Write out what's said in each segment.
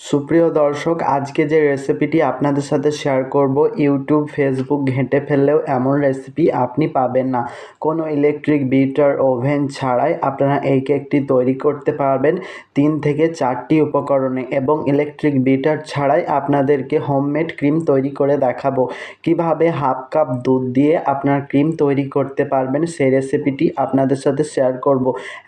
সুপ্রিয় দর্শক, আজকে যে রেসিপিটি আপনাদের সাথে শেয়ার করব ইউটিউব ফেসবুক ঘেঁটে ফেললেও এমন রেসিপি আপনি পাবেন না। কোনো ইলেকট্রিক বিটার ওভেন ছাড়াই আপনারা এই কেকটি তৈরি করতে পারবেন তিন থেকে চারটি উপকরণে এবং ইলেকট্রিক বিটার ছাড়াই আপনাদেরকে হোমমেড ক্রিম তৈরি করে দেখাবো। কীভাবে হাফ কাপ দুধ দিয়ে আপনার ক্রিম তৈরি করতে পারবেন সেই রেসিপিটি আপনাদের সাথে শেয়ার করব।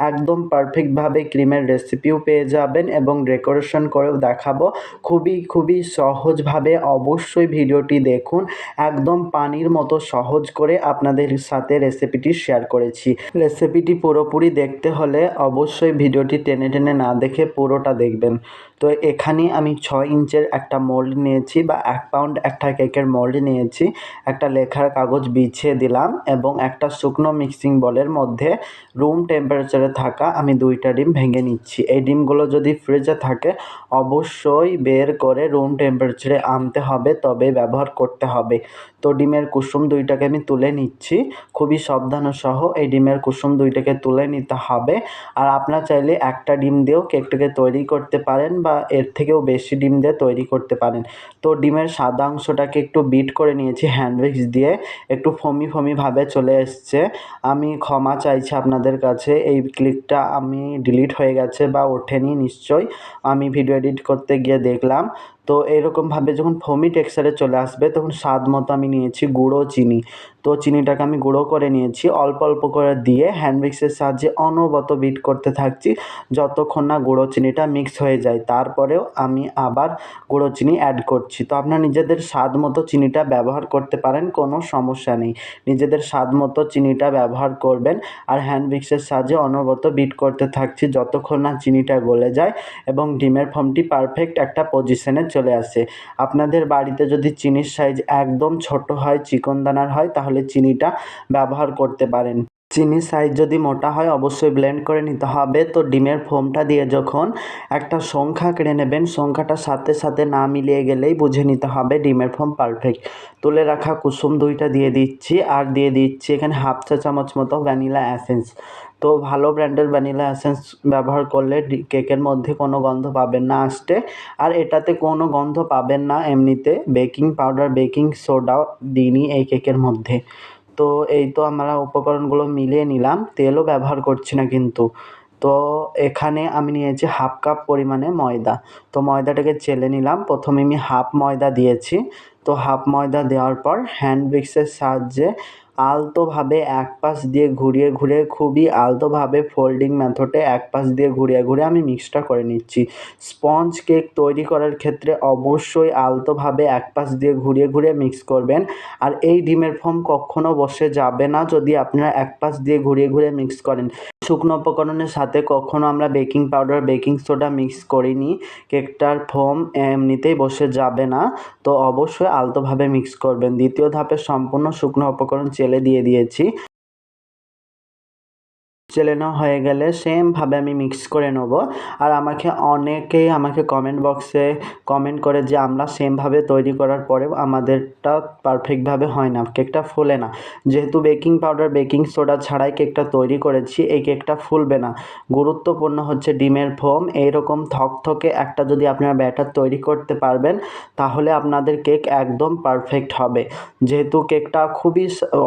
একদম পারফেক্টভাবে ক্রিমের রেসিপিও পেয়ে যাবেন এবং ডেকোরেশন করেও দেখাবো। খুবই খুবই সহজভাবে অবশ্যই ভিডিওটি দেখুন। একদম পানির মতো সহজ করে আপনাদের সাথে রেসিপিটি শেয়ার করেছি। রেসিপিটি পুরোপুরি দেখতে হলে অবশ্যই ভিডিওটি টেনে টেনে না দেখে পুরোটা দেখবেন। তো এখানে আমি ছয় ইঞ্চের একটা মোল্ড নিয়েছি বা এক পাউন্ড একটা কেকের মোল্ড নিয়েছি। একটা লেখার কাগজ বিছিয়ে দিলাম এবং একটা শুকনো মিক্সিং বলের মধ্যে রুম টেম্পারেচারে থাকা আমি দুইটা ডিম ভেঙে নিচ্ছি। এই ডিমগুলো যদি ফ্রিজে থাকে, অবশ্যই বের করে রুম টেম্পারেচারে আনতে হবে তবে ব্যবহার করতে হবে। তো ডিমের কুসুম দুইটাকে আমি তুলে নিচ্ছি। খুবই সাবধান সহ এই ডিমের কুসুম দুইটাকে তুলে নিতে হবে। আর আপনার চাইলে একটা ডিম দিয়েও কেকটাকে তৈরি করতে পারেন বা এর থেকেও বেশি ডিম দিয়ে তৈরি করতে পারেন। তো ডিমের সাদা অংশটাকে একটু বিট করে নিয়েছি হ্যান্ড উইক্স দিয়ে। একটু ফমি ফমি ভাবে চলে এসছে। আমি ক্ষমা চাইছি আপনাদের কাছে। এই ক্লিকটা আমি ডিলিট হয়ে গেছে বা ওঠেনি নিশ্চয়ই। আমি ভিডিও এডিট করতে গিয়ে দেখলাম। তো এরকমভাবে যখন ফোমি টেক্সচারে চলে আসবে তখন স্বাদ মতো আমি নিয়েছি গুঁড়ো চিনি। তো চিনিটাকে আমি গুঁড়ো করে নিয়েছি। অল্প অল্প করে দিয়ে হ্যান্ড মিক্সের সাহায্যে অনবরত বিট করতে থাকছি যতক্ষণ না গুঁড়ো চিনিটা মিক্স হয়ে যায়। তারপরেও আমি আবার গুঁড়ো চিনি অ্যাড করছি। তো আপনার নিজেদের স্বাদ মতো চিনিটা ব্যবহার করতে পারেন, কোনো সমস্যা নেই। নিজেদের স্বাদ মতো চিনিটা ব্যবহার করবেন আর হ্যান্ড মিক্সের সাহায্যে অনবরত বিট করতে থাকছি যতক্ষণ না চিনিটা গলে যায় এবং ডিমের ফর্মটি পারফেক্ট একটা পজিশনে চলে আসে। আপনাদের বাড়িতে যদি চিনির সাইজ একদম ছোট হয়, চিকন দানার হয়, তাহলে চিনিটা ব্যবহার করতে পারেন। চিনির সাইজ যদি মোটা হয়, অবশ্যই ব্লেন্ড করে নিতে হবে। তো ডিমের ফোমটা দিয়ে যখন একটা সংখ্যা কেড়ে নেবেন, সংখ্যাটা সাথে সাথে না মিলিয়ে গেলেই বুঝে নিতে হবে ডিমের ফোম পারফেক্ট তুলে রাখা কুসুম দুইটা দিয়ে দিচ্ছি, আর দিয়ে দিচ্ছি এখানে হাফ চা চামচ মতো ভ্যানিলা অ্যাসেন্স তো ভালো ব্র্যান্ডের ভ্যানিলা এসেন্স ব্যবহার করলে কেকের মধ্যে কোনো গন্ধ পাবেন না আসতে। আর এটাতে কোনো গন্ধ পাবেন না এমনিতে। বেকিং পাউডার, বেকিং সোডাও দিইনি এই কেকের মধ্যে। তো এই তো আমরা উপকরণগুলো মিলিয়ে নিলাম। তেলও ব্যবহার করছি না কিন্তু। তো এখানে আমি নিয়েছি হাফ কাপ পরিমাণে ময়দা। তো ময়দাটাকে চেলে নিলাম। প্রথমে আমি হাফ ময়দা দিয়েছি। তো হাফ ময়দা দেওয়ার পর হ্যান্ড উইক্সের সাহায্যে আলতোভাবে এক পাশ দিয়ে ঘুরিয়ে ঘুরিয়ে খুবই আলতোভাবে ফোল্ডিং মেথডে এক পাশ দিয়ে ঘুরিয়ে ঘুরিয়ে আমি মিক্সটা করে নিচ্ছি। স্পঞ্জ কেক তৈরি করার ক্ষেত্রে অবশ্যই আলতোভাবে এক পাশ দিয়ে ঘুরিয়ে ঘুরিয়ে মিক্স করবেন। আর এই ডিমের ফোম কখনও বসে যাবে না যদি আপনারা এক পাশ দিয়ে ঘুরিয়ে ঘুরিয়ে মিক্স করেন। শুকনো উপকরণের সাথে কখনও আমরা baking powder, baking soda mix করিনি। কেকটার ফোম এমনিতেই বসে যাবে না, তো অবশ্যই আলতোভাবে মিক্স করবেন। দ্বিতীয় ধাপে সম্পূর্ণ শুকনো উপকরণ চেলে দিয়ে দিয়েছি। চেলে নেওয়া হয়ে গেলে সেমভাবে আমি মিক্স করে নেব। আর আমাকে অনেকেই আমাকে কমেন্ট বক্সে কমেন্ট করে যে আমরা সেমভাবে তৈরি করার পরেও আমাদেরটা পারফেক্টভাবে হয় না কেকটা ফুলে না। যেহেতু বেকিং পাউডার বেকিং সোডা ছাড়াই কেকটা তৈরি করেছি, এই কেকটা ফুলবে না। গুরুত্বপূর্ণ হচ্ছে ডিমের ফোম, এইরকম থকথকে একটা যদি আপনারা ব্যাটার তৈরি করতে পারবেন, তাহলে আপনাদের কেক একদম পারফেক্ট হবে। যেহেতু কেকটা খুবই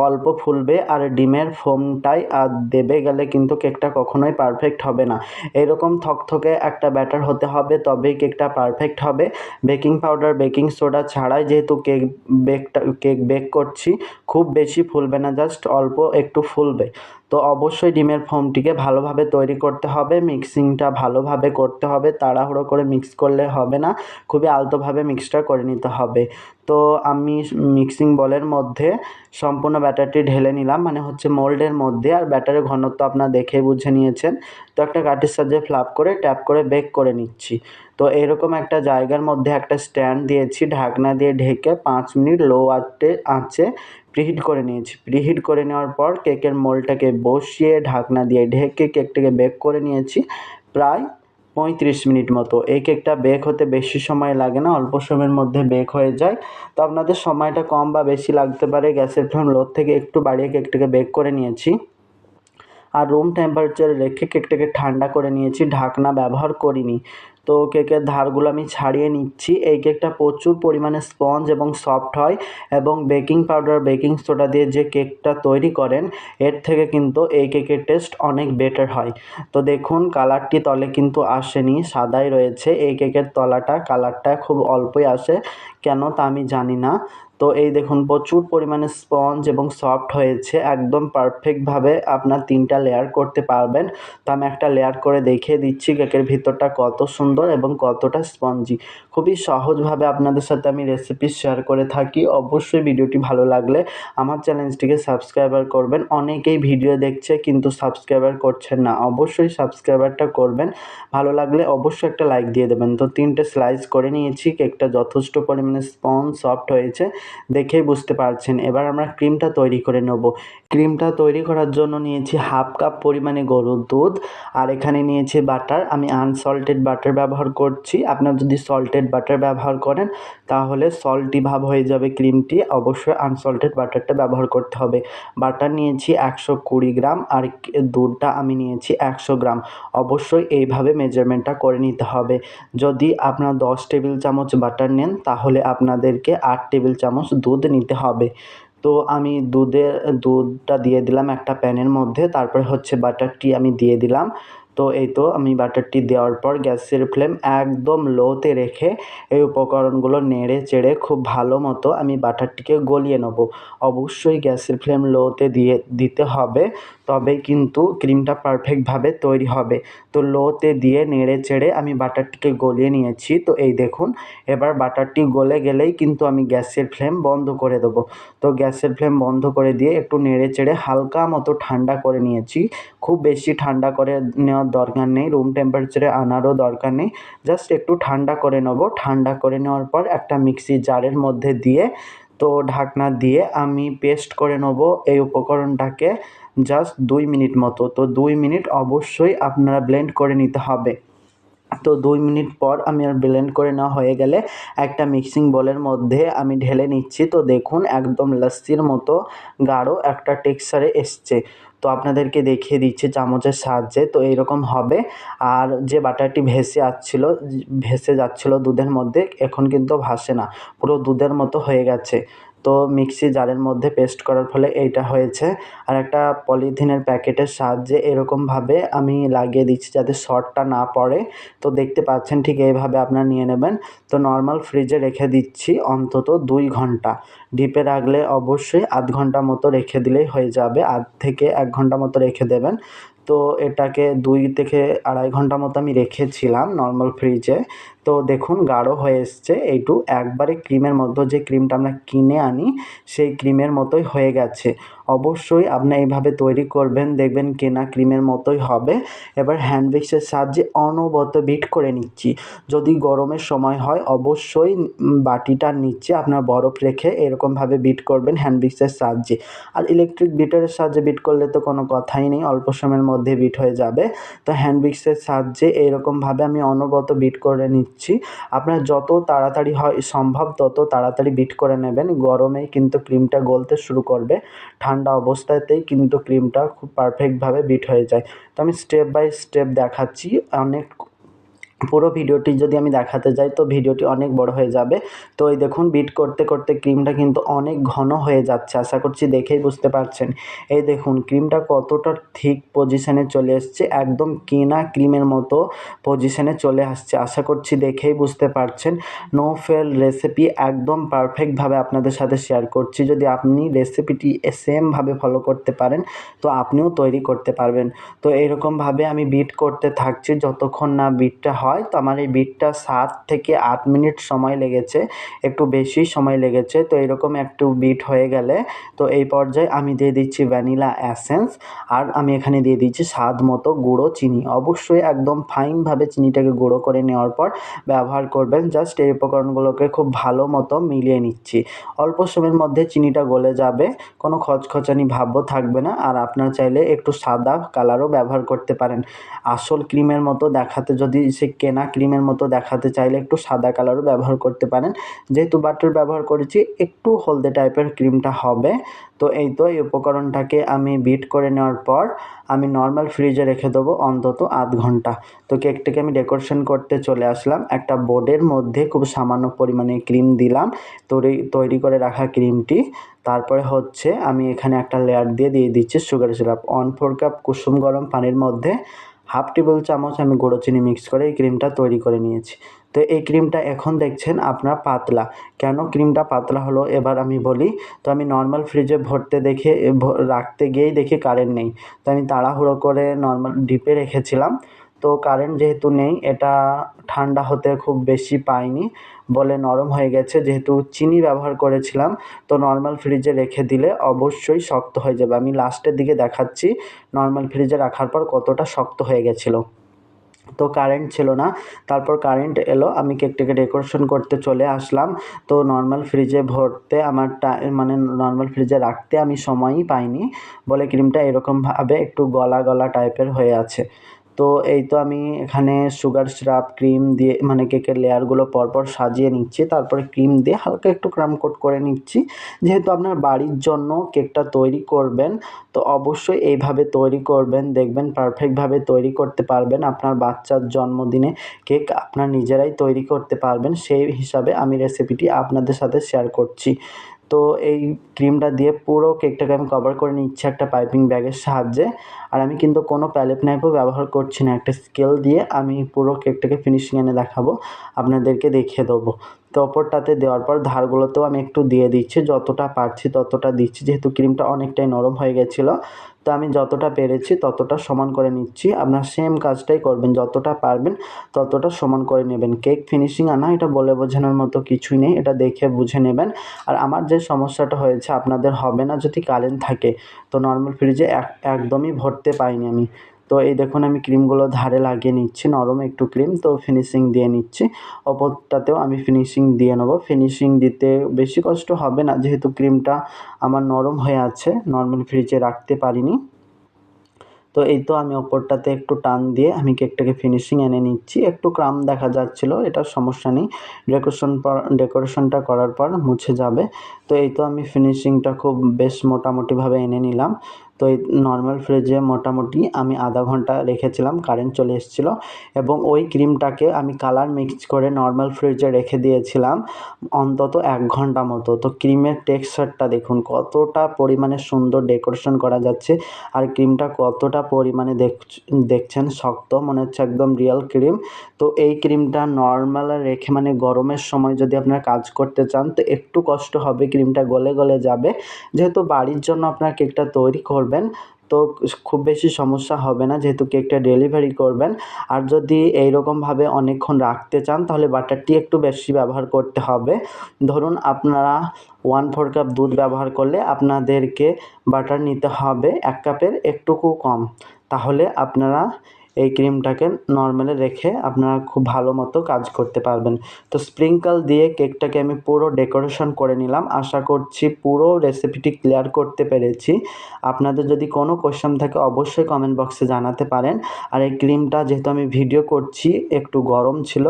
অল্প ফুলবে, আর ডিমের ফোমটাই, আর দেবে গেলে কিন্তু কেকটা কখনোই পারফেক্ট হবে না। এরকম থকথকে একটা ব্যাটার হতে হবে, তবেই কেকটা পারফেক্ট হবে। বেকিং পাউডার বেকিং সোডা ছাড়াই যেহেতু কেক বেকটা কেক বেক করছি, খুব বেশি ফুলবে না জাস্ট অল্প একটু ফুলবে। তো অবশ্যই ডিমের ফোমটিকে ভালোভাবে তৈরি করতে হবে মিক্সিংটা ভালোভাবে করতে হবে, তাড়াহুড়ো করে মিক্স করলে হবে না, খুবই আলতোভাবে মিক্সটা করে নিতে হবে। তো আমি মিক্সিং বলের মধ্যে সম্পূর্ণ ব্যাটারটি ঢেলে নিলাম মানে হচ্ছে মোল্ডের মধ্যে, আর ব্যাটারের ঘনত্ব আপনারা দেখে বুঝে নিয়েছেন। তো একটা কাঠির সাহায্যে ফ্লাপ করে ট্যাপ করে বেক করে নিচ্ছি। তো এরকম একটা জায়গার মধ্যে একটা স্ট্যান্ড দিয়েছি, ঢাকনা দিয়ে ঢেকে পাঁচ মিনিট লো আঁচে আঁচে প্রিহিট করে নিয়েছি। প্রিহিট করে নেওয়ার পর কেকের মোলটাকে বসিয়ে ঢাকনা দিয়ে ঢেকে কেকটাকে বেক করে নিয়েছি। প্রায় পঁয়ত্রিশ মিনিট মতো। এই কেকটা বেক হতে বেশি সময় লাগে না, অল্প সময়ের মধ্যে বেক হয়ে যায়। তো আপনাদের সময়টা কম বা বেশি লাগতে পারে, গ্যাসের ফ্লেম লোর থেকে একটু বাড়িয়ে কেকটাকে বেক করে নিয়েছি। আর রুম টেম্পারেচারে রেখে কেকটাকে ঠান্ডা করে নিয়েছি, ঢাকনা ব্যবহার করিনি। তো কেকের ধারগুলো আমি ছাড়িয়ে নিচ্ছি। এই কেকটা প্রচুর পরিমাণে স্পঞ্জ এবং সফট হয় এবং বেকিং পাউডার বেকিং সোডা দিয়ে যে কেকটা তৈরি করেন, এর থেকে কিন্তু এই কেকের টেস্ট অনেক বেটার হয়। তো দেখুন কালারটি তলে কিন্তু আসেনি, সাদাই রয়েছে। এই কেকের তলাটা কালারটা খুব অল্পই আসে। কেন তা আমি জানি না। তো এই দেখুন, প্রচুর পরিমাণে স্পঞ্জ এবং সফট হয়েছে। একদম পারফেক্টভাবে আপনার তিনটা লেয়ার করতে পারবেন। তো আমি একটা লেয়ার করে দেখিয়ে দিচ্ছি কেকের ভিতরটা কত সুন্দর এবং কতটা স্পঞ্জি খুবই সহজভাবে আপনাদের সাথে আমি রেসিপি শেয়ার করে থাকি। অবশ্যই ভিডিওটি ভালো লাগলে আমার চ্যানেলটিকে সাবস্ক্রাইবার করবেন। অনেকেই ভিডিও দেখছে কিন্তু সাবস্ক্রাইবার করছেন না। অবশ্যই সাবস্ক্রাইবারটা করবেন। ভালো লাগলে অবশ্যই একটা লাইক দিয়ে দেবেন। তো তিনটে স্লাইস করে নিয়েছি। কেকটা যথেষ্ট পরিমাণে স্পঞ্জ সফট হয়েছে। দেখেই বুঝতে পারছেন। এবার আমরা ক্রিমটা তৈরি করে নেব। ক্রিমটা তৈরি করার জন্য নিয়েছি হাফ কাপ পরিমাণে গরুর দুধ। আর এখানে নিয়েছি বাটার। আমি আনসল্টেড বাটার ব্যবহার করছি। আপনার যদি সল্টেড বাটার ব্যবহার করেন, তাহলে সল্টি ভাব হয়ে যাবে ক্রিমটি। অবশ্যই আনসল্টেড বাটারটা ব্যবহার করতে হবে। বাটার নিয়েছি একশো কুড়ি গ্রাম আর দুধটা আমি নিয়েছি একশো গ্রাম। অবশ্যই এইভাবে মেজারমেন্টটা করে নিতে হবে। যদি আপনার দশ টেবিল চামচ বাটার নেন, তাহলে আপনাদেরকে আট টেবিল চামচ দুধ নিতে হবে। তো আমি দুধের দুধটা দিয়ে দিলাম একটা প্যানের মধ্যে, তারপরে হচ্ছে বাটারটি আমি দিয়ে দিলাম। তো এই তো আমি বাটারটি দেওয়ার পর গ্যাসের ফ্লেম একদম লোতে রেখে এই উপকরণগুলো নেড়ে চেড়ে খুব ভালো মতো আমি বাটারটিকে গলিয়ে নেব। অবশ্যই গ্যাসের ফ্লেম লোতে দিয়ে দিতে হবে তবেই কিন্তু ক্রিমটা পারফেক্টভাবে তৈরি হবে। তো লোতে দিয়ে নেড়ে চেড়ে আমি বাটারটিকে গলিয়ে নিয়েছি। তো এই দেখুন, এবার বাটারটি গলে গেলেই কিন্তু আমি গ্যাসের ফ্লেম বন্ধ করে দেবো। তো গ্যাসের ফ্লেম বন্ধ করে দিয়ে একটু নেড়ে চেড়ে হালকা মতো ঠান্ডা করে নিয়েছি। খুব বেশি ঠান্ডা করে নেওয়ার দরকার নেই রুম টেম্পারেচারে আনারও দরকার নেই। জাস্ট একটু ঠান্ডা করে নেব। ঠান্ডা করে নেওয়ার পর একটা মিক্সি জারের মধ্যে দিয়ে, তো ঢাকনা দিয়ে আমি পেস্ট করে নেব এই উপকরণটাকে জাস্ট দুই মিনিট মতো। তো দুই মিনিট অবশ্যই আপনারা ব্লেন্ড করে নিতে হবে। তো দুই মিনিট পর আমি আর ব্লেন্ড করে নেওয়া হয়ে গেলে একটা মিক্সিং বলের মধ্যে আমি ঢেলে নিচ্ছি। তো দেখুন, একদম লস্যির মতো গাঢ় একটা টেক্সচারে এসছে। তো আপনাদেরকে দেখিয়ে দিচ্ছি চামচের সাহায্যে, তো এইরকম হবে। আর যে বাটারটি ভেসে আসছিল, ভেসে যাচ্ছিল দুধের মধ্যে, এখন কিন্তু ভাসে না, পুরো দুধের মতো হয়ে গেছে। তো মিক্সি জারের মধ্যে পেস্ট করার ফলে এইটা হয়েছে। আর একটা পলিথিনের প্যাকেটের সাহায্যে এরকমভাবে আমি লাগিয়ে দিচ্ছি যাতে শর্টটা না পড়ে। তো দেখতে পাচ্ছেন ঠিক এইভাবে আপনারা নিয়ে নেবেন। তো নর্মাল ফ্রিজে রেখে দিচ্ছি অন্তত দুই ঘণ্টা। ডিপে রাখলে অবশ্যই আধ ঘণ্টা মতো রেখে দিলেই হয়ে যাবে, আধ থেকে এক ঘণ্টা মতো রেখে দেবেন। তো এটাকে দুই থেকে আড়াই ঘণ্টা মতো আমি রেখেছিলাম নর্মাল ফ্রিজে তো দেখুন গাঢ় হয়ে এসছে, এইটু একবারে ক্রিমের মধ্যে যে ক্রিমটা আমরা কিনে আনি, সেই ক্রিমের মতোই হয়ে গেছে। অবশ্যই আপনি এইভাবে তৈরি করবেন, দেখবেন কেনা ক্রিমের মতোই হবে। এবার হ্যান্ড মিক্সের সাহায্যে অনবত বিট করে নিচ্ছি। যদি গরমের সময় হয়, অবশ্যই বাটিটার নিচে আপনার বরফ রেখে এরকমভাবে বিট করবেন হ্যান্ড মিক্সের সাহায্যে। আর ইলেকট্রিক বিটারের সাহায্যে বিট করলে তো কোনো কথাই নেই, অল্প সময়ের মধ্যে বিট হয়ে যাবে। তো হ্যান্ড মিক্সের সাহায্যে এরকমভাবে আমি অনবত বিট করে নিচ্ছি। আপনার যত তাড়াতাড়ি হয় সম্ভব, তত তাড়াতাড়ি বিট করে নেবেন। গরমেই কিন্তু ক্রিমটা গলতে শুরু করবে। ঠান্ডা অবস্থাতেই কিন্তু ক্রিমটা খুব পারফেক্টভাবে বিট হয়ে যায়। তো আমি স্টেপ বাই স্টেপ দেখাচ্ছি, অনেক পুরো ভিডিওটি যদি আমি দেখাতে যাই, তো ভিডিওটি অনেক বড় হয়ে যাবে। তো এই দেখুন বিট করতে করতে ক্রিমটা কিন্তু অনেক ঘন হয়ে যাচ্ছে। আশা করছি দেখেই বুঝতে পারছেন। এই দেখুন ক্রিমটা কতটা ঠিক পজিশানে চলে এসছে, একদম কেনা ক্রিমের মতো পজিশানে চলে আসছে। আশা করছি দেখেই বুঝতে পারছেন। নো ফেল রেসিপি একদম পারফেক্টভাবে আপনাদের সাথে শেয়ার করছি। যদি আপনি রেসিপিটি সেমভাবে ফলো করতে পারেন, তো আপনিও তৈরি করতে পারবেন। তো এরকমভাবে আমি বিট করতে থাকছি। যতক্ষণ না বিটটা হয়, তো আমার এই বিটটা সাত থেকে আট মিনিট সময় লেগেছে, একটু বেশি সময় লেগেছে, তো এরকম একটু বিট হয়ে গেলে, তো এই পর্যায়ে আমি দিয়ে দিচ্ছি ভ্যানিলা অ্যাসেন্স আর আমি এখানে দিয়ে দিচ্ছি স্বাদ মতো গুঁড়ো চিনি। অবশ্যই একদম ফাইনভাবে চিনিটাকে গুঁড়ো করে নেওয়ার পর ব্যবহার করবেন জাস্ট এই উপকরণগুলোকে খুব ভালো মতো মিলিয়ে নিচ্ছি। অল্প সময়ের মধ্যে চিনিটা গলে যাবে, কোনো খচখচানি ভাবও থাকবে না, আর আপনার চাইলে একটু সাদা কালারও ব্যবহার করতে পারেন। আসল ক্রিমের মতো দেখাতে যদি সে কেনা ক্রিমের মতো দেখাতে চাইলে একটু সাদা কালারও ব্যবহার করতে পারেন। যেহেতু বাটার ব্যবহার করেছি, একটু হলদে টাইপের ক্রিমটা হবে। তো এই তো, এই উপকরণটাকে আমি বিট করে নেওয়ার পর আমি নর্মাল ফ্রিজে রেখে দেবো অন্তত আধ ঘণ্টা। তো কেকটাকে আমি ডেকোরেশন করতে চলে আসলাম। একটা বোর্ডের মধ্যে খুব সামান্য পরিমাণে ক্রিম দিলাম, তৈরি তৈরি করে রাখা ক্রিমটি। তারপরে হচ্ছে আমি এখানে একটা লেয়ার দিয়ে দিয়ে দিচ্ছি sugar syrup. One four cup কুসুম গরম পানির মধ্যে হাফ টেবিল চামচ আমি গুঁড়ো চিনি মিক্স করে এই ক্রিমটা তৈরি করে নিয়েছি। তো এই ক্রিমটা এখন দেখছেন আপনার পাতলা। কেন ক্রিমটা পাতলা হলো? এবার আমি বলি, তো আমি নর্মাল ফ্রিজে ভরতে দেখে রাখতে গিয়েই দেখি কারেন্ট নেই। তো আমি তাড়াহুড়ো করে নর্মাল ডিপে রেখেছিলাম। তো কারেন্ট যেহেতু নেই, এটা ঠান্ডা হতে খুব বেশি পাইনি। বলে নরম হয়ে গেছে। যেহেতু চিনি ব্যবহার করেছিলাম, তো নর্মাল ফ্রিজে রেখে দিলে অবশ্যই শক্ত হয়ে যাবে। আমি লাস্টের দিকে দেখাচ্ছি নর্মাল ফ্রিজে রাখার পর কতটা শক্ত হয়ে গেছিল। তো কারেন্ট ছিল না, তারপর কারেন্ট এলো, আমি কেকটাকে ডেকোরেশন করতে চলে আসলাম। তো নর্মাল ফ্রিজে ভরতে আমার মানে নর্মাল ফ্রিজে রাখতে আমি সময়ই পাইনি। বলে ক্রিমটা এরকমভাবে একটু গলা গলা টাইপের হয়ে আছে। তো এই তো আমি এখানে সুগার সিরাপ ক্রিম দিয়ে মানে কেকের লেয়ারগুলো পরপর সাজিয়ে নিচ্ছি। তারপরে ক্রিম দিয়ে হালকা একটু ক্রাম কোট করে নিচ্ছি। যেহেতু আপনার বাড়ির জন্য কেকটা তৈরি করবেন, তো অবশ্যই এইভাবে তৈরি করবেন, দেখবেন পারফেক্টভাবে তৈরি করতে পারবেন। আপনার বাচ্চার জন্মদিনে কেক আপনার নিজেরাই তৈরি করতে পারবেন। সেই হিসাবে আমি রেসিপিটি আপনাদের সাথে শেয়ার করছি। তো এই ক্রিমটা দিয়ে পুরো কেকটাকে আমি কভার করে নিচ্ছি একটা পাইপিং ব্যাগের সাহায্যে। আর আমি কিন্তু কোনো প্যালেট নাইফও ব্যবহার করছি না, একটা স্কেল দিয়ে আমি পুরো কেকটাকে ফিনিশিং এনে দেখাবো, আপনাদেরকে দেখিয়ে দেবো। তো ওপরটাতে দেওয়ার পর ধারগুলোতেও আমি একটু দিয়ে দিচ্ছি, যতটা পারছি ততটা দিচ্ছি, যেহেতু ক্রিমটা অনেকটাই নরম হয়ে গেছিল। তো আমি যতটা পেরেছি ততটা সমান করে নিচ্ছি। আপনার সেম কাজটাই করবেন, যতটা পারবেন ততটা সমান করে নেবেন। কেক ফিনিশিং আনা এটা বলে বোঝানোর মতো কিছুই নেই, এটা দেখে বুঝে নেবেন। আর আমার যে সমস্যাটা হয়েছে, আপনাদের হবে না যদি কারেন্ট থাকে। তো নর্মাল ফ্রিজে এক, একদমই ভরতে পাইনি আমি। তো এই দেখুন, আমি ক্রিমগুলো ধারে লাগিয়ে নিচ্ছি, নরম একটু ক্রিম তো ফিনিশিং দিয়ে নিচ্ছি। ওপরটাতেও আমি ফিনিশিং দিয়ে নেব। ফিনিশিং দিতে বেশি কষ্ট হবে না, যেহেতু ক্রিমটা আমার নরম হয়ে আছে নর্মাল ফ্রিজে রাখতে পারিনি। তো এই তো আমি ওপরটাতে একটু টান দিয়ে আমি কেকটাকে ফিনিশিং এনে নিচ্ছি। একটু ক্রাম দেখা যাচ্ছিল, এটা সমস্যা নেই। ডেকোরেশন পর ডেকোরেশনটা করার পর মুছে যাবে। তো এই তো আমি ফিনিশিংটা খুব বেশ মোটামুটিভাবে এনে নিলাম। তো এই নর্মাল ফ্রিজে মোটামুটি আমি আধা ঘণ্টা রেখেছিলাম কারেন্ট চলে এসেছিল এবং ওই ক্রিমটাকে আমি কালার মিক্স করে নর্মাল ফ্রিজে রেখে দিয়েছিলাম অন্তত এক ঘণ্টা মতো। তো ক্রিমের টেক্সচারটা দেখুন, কতটা পরিমাণে সুন্দর ডেকোরেশন করা যাচ্ছে আর ক্রিমটা কতটা পরিমাণে দেখছেন শক্ত, মনে হচ্ছে একদম রিয়েল ক্রিম তো এই ক্রিমটা নর্মাল রেখে মানে গরমের সময় যদি আপনার কাজ করতে চান, তো একটু কষ্ট হবে ক্রিমটা গলে গলে যাবে। যেহেতু বাড়ির জন্য আপনার কেকটা তৈরি করবেন তো খুব বেশি সমস্যা হবে না যেহেতু কেকটা ডেলিভারি করবেন। আর যদি এইরকমভাবে অনেকক্ষণ রাখতে চান, তাহলে বাটারটি একটু বেশি ব্যবহার করতে হবে। ধরুন আপনারা ওয়ান ফোর কাপ দুধ ব্যবহার করলে আপনাদেরকে বাটার নিতে হবে এক কাপের একটুকু কম। তাহলে আপনারা এই ক্রিমটাকে নর্মালে রেখে আপনারা খুব ভালো মতো কাজ করতে পারবেন। তো স্প্রিঙ্কল দিয়ে কেকটাকে আমি পুরো ডেকোরেশন করে নিলাম। আশা করছি পুরো রেসিপিটি ক্লিয়ার করতে পেরেছি। আপনাদের যদি কোনো কোয়েশ্চেন থাকে অবশ্যই কমেন্ট বক্সে জানাতে পারেন। আর এই ক্রিমটা যেহেতু আমি ভিডিও করছি, একটু গরম ছিল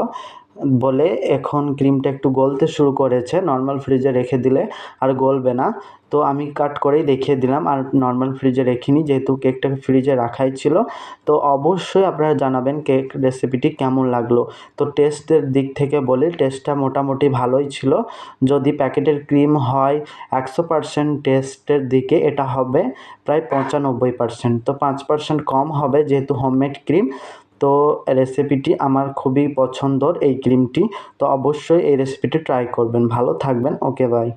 বলে এখন ক্রিমটা একটু গলতে শুরু করেছে নর্মাল ফ্রিজে রেখে দিলে আর গলবে না। তো আমি কাট করেই দেখিয়ে দিলাম, আর নর্মাল ফ্রিজে রেখিনি, যেহেতু কেকটাকে ফ্রিজে রাখাই ছিল। তো অবশ্যই আপনারা জানাবেন কেক রেসিপিটি কেমন লাগল। তো টেস্টের দিক থেকে বলি টেস্টটা মোটামুটি ভালোই ছিল। যদি প্যাকেটের ক্রিম হয়, একশো পারসেন্ট টেস্টের দিকে এটা হবে, প্রায় পঁচানব্বই পারসেন্ট তো পাঁচ পারসেন্ট কম হবে, যেহেতু হোমমেড ক্রিম তো রেসিপিটি আমার খুবই পছন্দর এই ক্রিমটি তো অবশ্যই এই রেসিপিটি ট্রাই করবেন। ভালো থাকবেন। Okay bye